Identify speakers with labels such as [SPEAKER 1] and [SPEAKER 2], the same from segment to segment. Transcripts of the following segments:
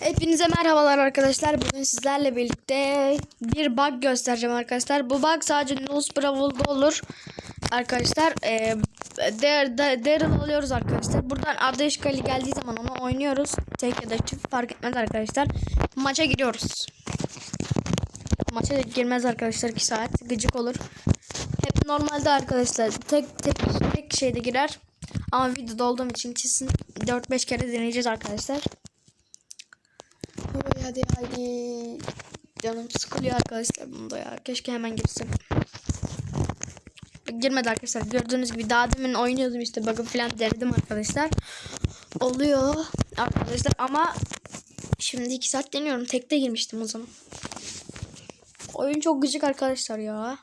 [SPEAKER 1] Hepinize merhabalar arkadaşlar. Bugün sizlerle birlikte bir bug göstereceğim arkadaşlar. Bu bug sadece Nulls Brawl'da olur. Arkadaşlar e, Dar- Dar- Daryl alıyoruz arkadaşlar. Buradan adı işgali geldiği zaman onu oynuyoruz. Tek ya da çift fark etmez arkadaşlar. Maça giriyoruz. Maça girmez arkadaşlar 2 saat. Gıcık olur. Hep normalde arkadaşlar tek tek tek şeyde girer. Ama videoda olduğum için kesin 4-5 kere deneyeceğiz arkadaşlar. Hadi hadi. Canım sıkılıyor arkadaşlar bunda ya. Keşke hemen girsin. Girmedi arkadaşlar. Gördüğünüz gibi daha demin oynuyordum işte bug'ı falan denedim arkadaşlar. Oluyor arkadaşlar ama şimdi 2 saat deniyorum. Tekte girmiştim o zaman. Oyun çok gıcık arkadaşlar ya.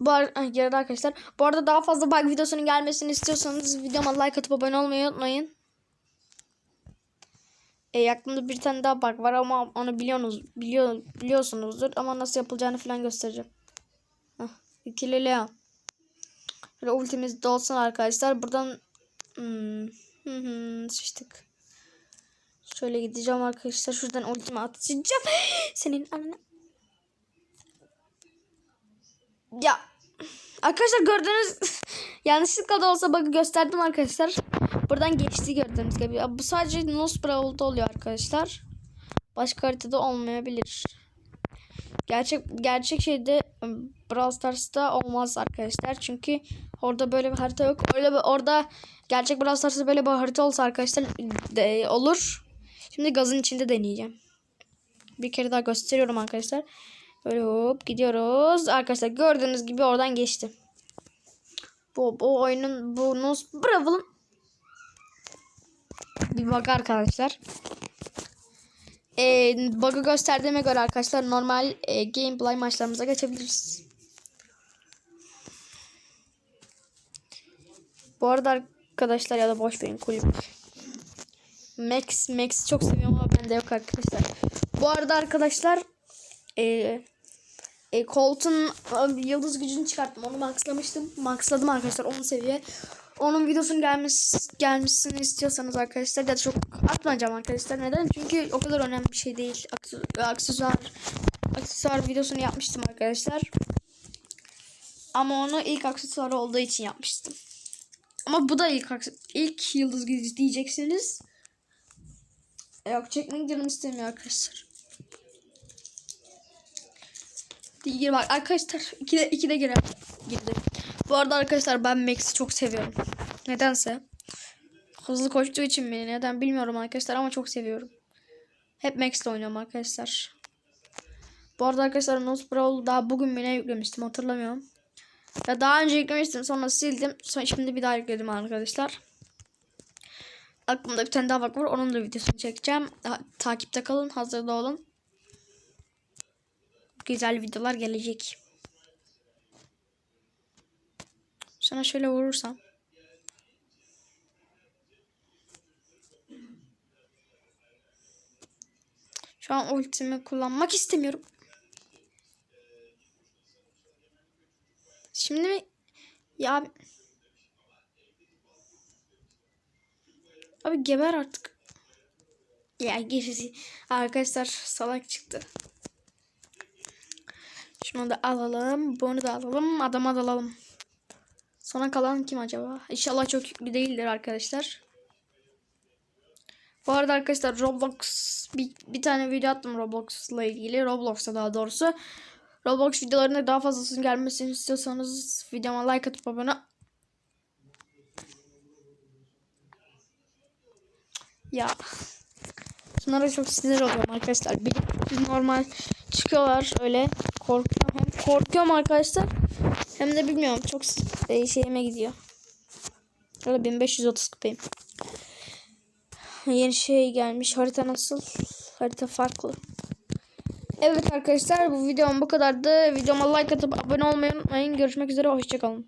[SPEAKER 1] Bu ar- Ay, geride arkadaşlar. Bu arada daha fazla bug videosunun gelmesini istiyorsanız videoma like atıp abone olmayı unutmayın. E, aklımda bir tane daha bug var ama onu biliyorsunuz biliyor, biliyorsunuzdur ama nasıl yapılacağını falan göstereceğim. Heh, ikili Leon. Şöyle ultimiz de olsun arkadaşlar. Buradan hmm, hı hı, sıçtık. Şöyle gideceğim arkadaşlar. Şuradan ultimi atacağım. Senin anne. Ya arkadaşlar gördüğünüz yanlışlıkla da olsa bug'ı gösterdim arkadaşlar. Buradan geçti gördüğünüz gibi. Bu sadece Nose Brawl'da oluyor arkadaşlar. Başka haritada olmayabilir. Gerçek gerçek şeyde ım, Brawl Stars'ta olmaz arkadaşlar. Çünkü orada böyle bir harita yok. Öyle bir, orada gerçek Brawl Stars'ta böyle bir harita olsa arkadaşlar de, olur. Şimdi gazın içinde deneyeceğim. Bir kere daha gösteriyorum arkadaşlar. Böyle hop gidiyoruz. Arkadaşlar gördüğünüz gibi oradan geçti. Bu, bu oyunun bu Nose Brawl'ın bir bak arkadaşlar. Ee, bug'ı gösterdiğime göre arkadaşlar normal e, gameplay maçlarımıza geçebiliriz. Bu arada arkadaşlar ya da boş verin kulüp. Max Max çok seviyorum ama bende yok arkadaşlar. Bu arada arkadaşlar e, e, Colt'un e, yıldız gücünü çıkarttım. Onu maxlamıştım. Maxladım arkadaşlar 10 seviye. Onun videosunun gelmesi, gelmesini istiyorsanız arkadaşlar ya çok atmayacağım arkadaşlar. Neden? Çünkü o kadar önemli bir şey değil. Akse- Aksesuar aksesuar videosunu yapmıştım arkadaşlar. Ama onu ilk aksesuar olduğu için yapmıştım. Ama bu da ilk ilk yıldız gücü diyeceksiniz. Yok çekmek canım istemiyor arkadaşlar. Gir bak arkadaşlar ikide ikide girer girdi. Bu arada arkadaşlar ben Max'i çok seviyorum. Nedense. Hızlı koştuğu için beni neden bilmiyorum arkadaşlar ama çok seviyorum. Hep Max'le oynuyorum arkadaşlar. Bu arada arkadaşlar Nose Brawl daha bugün mi ne yüklemiştim hatırlamıyorum. Ya daha önce yüklemiştim sonra sildim. Sonra şimdi bir daha yükledim arkadaşlar. Aklımda bir tane daha bak var. Onun da videosunu çekeceğim. Ta- takipte kalın. Hazırda olun. Güzel videolar gelecek. Sana şöyle vurursam. Şu an ultimi kullanmak istemiyorum. Şimdi mi? Ya abi. Abi geber artık. Ya gerisi. Arkadaşlar salak çıktı. Şunu da alalım. Bunu da alalım. Adama da alalım. Sona kalan kim acaba? İnşallah çok yüklü değildir arkadaşlar. Bu arada arkadaşlar Roblox bir, bir tane video attım Roblox'la ilgili. Roblox'ta daha doğrusu. Roblox videolarında daha fazlasının gelmesini istiyorsanız videoma like atıp abone Ya Bunlara çok sinir oluyorum arkadaşlar. Bir normal çıkıyorlar öyle. Korkuyorum. Hem korkuyorum arkadaşlar. Hem de bilmiyorum. Çok e, şeyime gidiyor. Şöyle 1530 kupayım. Yeni şey gelmiş. Harita nasıl? Harita farklı. Evet arkadaşlar bu videom bu kadardı. Videoma like atıp abone olmayı unutmayın. Görüşmek üzere. Hoşçakalın.